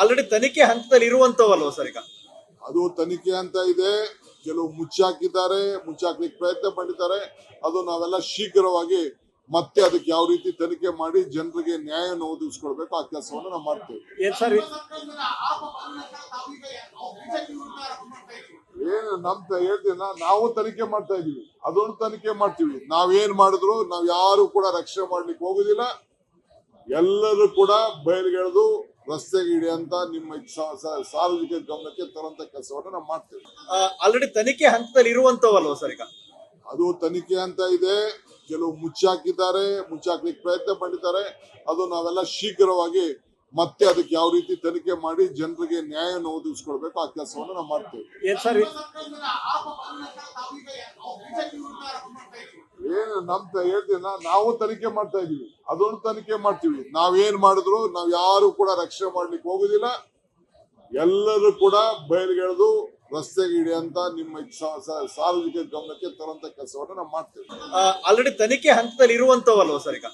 Already ತನಿಖೆ ಹಂತದಲ್ಲಿ ಇರುವಂತವಲ್ವ sir ಈಗ? ಅದು ತನಿಖೆ ಅಂತ ಇದೆ. ಕೆಲವು ಮುಚ್ಚಾಕಿದ್ದಾರೆ ಮುಚ್ಚಾಕ್ಲಿಕ್ಕೆ ಪ್ರಯತ್ನ ಮಾಡಿದ್ದಾರೆ. ಅದು ನಾವೆಲ್ಲ ಶೀಘ್ರವಾಗಿ ಮತ್ತೆ ಅದಕ್ಕೆ ಯಾವ ರೀತಿ ತನಿಖೆ ಮಾಡಿ ಜನರಿಗೆ ನ್ಯಾಯವನ್ನು ಒದಗಿಸ್ಕೊಡ್ಬೇಕು ಆ ಕೆಲಸವನ್ನು ನಾವು ಮಾಡ್ತೇವೆ. ಏನ್ ಏನು ನಮ್ ಹೇಳ್ತೀನ ಹೇಳ್ತೀನಿ ನಾವು ತನಿಖೆ ಮಾಡ್ತಾ ಇದೀವಿ ಅದೊಂದು ತನಿಖೆ ಮಾಡ್ತೀವಿ. ನಾವೇನ್ ಮಾಡಿದ್ರು ನಾವ್ ಯಾರು ಕೂಡ ರಕ್ಷಣೆ ಮಾಡ್ಲಿಕ್ಕೆ ಹೋಗುದಿಲ್ಲ. ಎಲ್ಲರೂ ಕೂಡ ಬಯಲ್ಗೆಳೆದು ರಸ್ತೆಗೆ ಅಂತ ನಿಮ್ಮ ಸಾರ್ವಜನಿಕ ಗಮನಕ್ಕೆ ತರುವಂತ ಕೆಲಸವನ್ನು ನಾವು ಮಾಡ್ತೇವೆ. ಆಲ್ರೆಡಿ ತನಿಖೆ ಹಂತದಲ್ಲಿ ಇರುವಂತವಲ್ವ ಸರ್ ಈಗ? ಅದು ತನಿಖೆ ಅಂತ ಇದೆ. ಕೆಲವು ಮುಚ್ಚಾಕಿದ್ದಾರೆ ಮುಚ್ಚಾಕಲಿಕ್ಕೆ ಪ್ರಯತ್ನ ಮಾಡಿದ್ದಾರೆ. ಅದು ನಾವೆಲ್ಲ ಶೀಘ್ರವಾಗಿ ಮತ್ತೆ ಅದಕ್ಕೆ ಯಾವ ರೀತಿ ತನಿಖೆ ಮಾಡಿ ಜನರಿಗೆ ನ್ಯಾಯವನ್ನು ಒದಗಿಸ್ಕೊಳ್ಬೇಕು ಆ ಕೆಲಸವನ್ನು ನಾವು ಮಾಡ್ತೇವೆ. ಏನ್ ಸರ್ ನಮ್ ತ- ಹೇಳ್ತೀನಿ ನಾವು ತನಿಖೆ ಮಾಡ್ತಾ ಇದೀವಿ. ಅದೊಂದು ತನಿಖೆ ಮಾಡ್ತೀವಿ. ನಾವೇನ್ ಮಾಡಿದ್ರು ನಾವ್ ಯಾರು ಕೂಡ ರಕ್ಷಣೆ ಮಾಡ್ಲಿಕ್ಕೆ ಹೋಗುದಿಲ್ಲ. ಎಲ್ಲರೂ ಕೂಡ ಬಯಲ್ಗೆಳೆದು ರಸ್ತೆಗೆ ಅಂತ ನಿಮ್ಮ ಸಾರ್ವಜನಿಕ ಗಮನಕ್ಕೆ ತರಂತ ಕೆಲಸವನ್ನು ನಾವು ಮಾಡ್ತೇವೆ. ಆಲ್ರೆಡಿ ತನಿಖೆ ಹಂತದಲ್ಲಿ ಇರುವಂತವಲ್ವ ಸರ್ ಈಗ?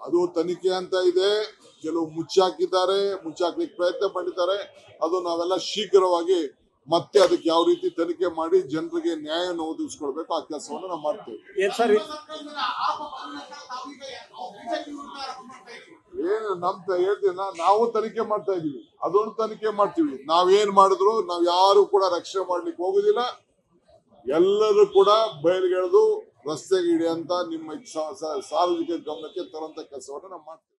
ಅದು ತನಿಖೆ ಅಂತ ಇದೆ. ಕೆಲವು ಮುಚ್ಚಾಕಿದ್ದಾರೆ ಮುಚ್ಚಾಕ್ಲಿಕ್ಕೆ ಪ್ರಯತ್ನ ಮಾಡಿದ್ದಾರೆ. ಅದು ನಾವೆಲ್ಲ ಶೀಘ್ರವಾಗಿ ಮತ್ತೆ ಅದಕ್ಕೆ ಯಾವ ರೀತಿ ತನಿಖೆ ಮಾಡಿ ಜನರಿಗೆ ನ್ಯಾಯವನ್ನು ಒದಗಿಸ್ಕೊಡ್ಬೇಕು ಆ ಕೆಲಸವನ್ನು ನಾವು ಮಾಡ್ತೇವೆ. ಏನ್ ನಮ್ ಹೇಳ್ತೀನ ನಾವು ತನಿಖೆ ಮಾಡ್ತಾ ಇದೀವಿ. ಅದೊಂದು ತನಿಖೆ ಮಾಡ್ತೀವಿ. ನಾವೇನ್ ಮಾಡಿದ್ರು ನಾವ್ ಯಾರು ಕೂಡ ರಕ್ಷಣೆ ಮಾಡ್ಲಿಕ್ಕೆ ಹೋಗುದಿಲ್ಲ. ಎಲ್ಲರೂ ಕೂಡ ಬಯಲ್ಗೆಳೆದು ರಸ್ತೆಗೆ ಇಳಿಯಂತ ನಿಮ್ಮ ಸಾರ್ವಜನಿಕ ಗಮನಕ್ಕೆ ತರುವಂತ ಕೆಲಸವನ್ನು ನಾವು ಮಾಡ್ತೇವೆ.